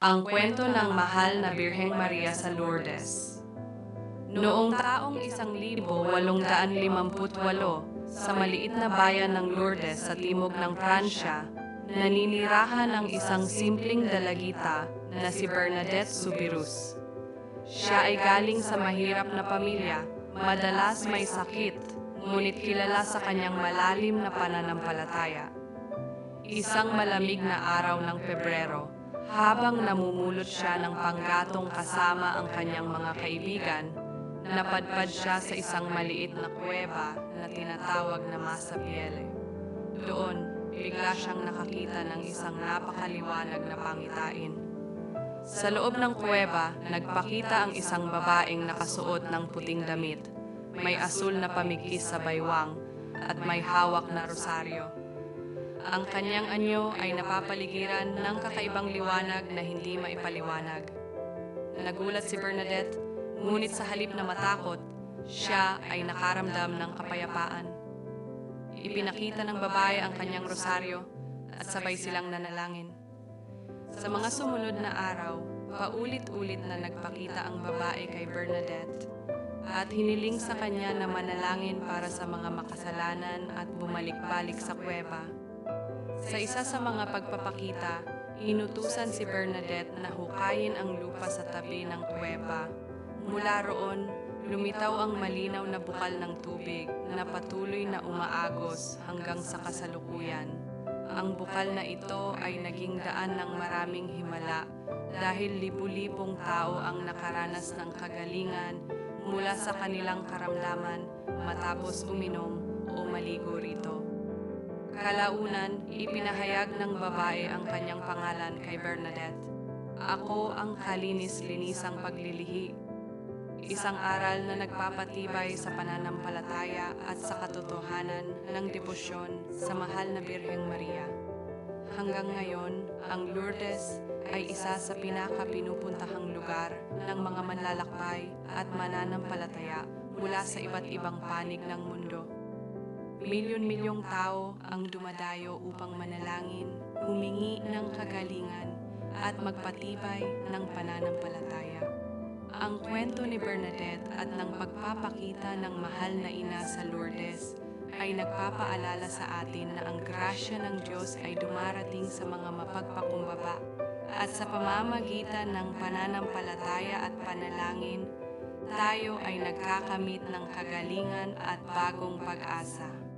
Ang kwento ng mahal na Birheng Maria sa Lourdes. Noong taong isang libo walong daan limamput walo, sa maliit na bayan ng Lourdes sa timog ng Pransya, naninirahan ang isang simpleng dalagita na si Bernadette Subirus. Siya ay galing sa mahirap na pamilya, madalas may sakit, ngunit kilala sa kanyang malalim na pananampalataya. Isang malamig na araw ng Pebrero, habang namumulot siya ng panggatong kasama ang kanyang mga kaibigan, napadpad siya sa isang maliit na kuweba na tinatawag na Masabiele. Doon, bigla siyang nakakita ng isang napakaliwanag na pangitain. Sa loob ng kuweba, nagpakita ang isang babaeng nakasuot ng puting damit. May asul na pamikis sa baywang at may hawak na rosaryo. Ang kanyang anyo ay napapaligiran ng kakaibang liwanag na hindi maipaliwanag. Nagulat si Bernadette, ngunit sa halip na matakot, siya ay nakaramdam ng kapayapaan. Ipinakita ng babae ang kanyang rosaryo at sabay silang nanalangin. Sa mga sumunod na araw, paulit-ulit na nagpakita ang babae kay Bernadette at hiniling sa kanya na manalangin para sa mga makasalanan at bumalik-balik sa kuweba. Sa isa sa mga pagpapakita, inutusan si Bernadette na hukayin ang lupa sa tabi ng kuweba. Mula roon, lumitaw ang malinaw na bukal ng tubig na patuloy na umaagos hanggang sa kasalukuyan. Ang bukal na ito ay naging daan ng maraming himala dahil libu-libong tao ang nakaranas ng kagalingan mula sa kanilang karamdaman matapos uminom o maligo rito. Kalaunan, ipinahayag ng babae ang kanyang pangalan kay Bernadette. Ako ang kalinis-linisang paglilihi. Isang aral na nagpapatibay sa pananampalataya at sa katotohanan ng debosyon sa mahal na Birheng Maria. Hanggang ngayon, ang Lourdes ay isa sa pinaka-pinupuntahang lugar ng mga manlalakbay at mananampalataya mula sa iba't ibang panig ng mundo. Milyon-milyong tao ang dumadayo upang manalangin, humingi ng kagalingan, at magpatibay ng pananampalataya. Ang kwento ni Bernadette at ng pagpapakita ng mahal na ina sa Lourdes ay nagpapaalala sa atin na ang grasya ng Diyos ay dumarating sa mga mapagpakumbaba at sa pamamagitan ng pananampalataya at panalangin, tayo ay nagkakamit ng kagalingan at bagong pag-asa.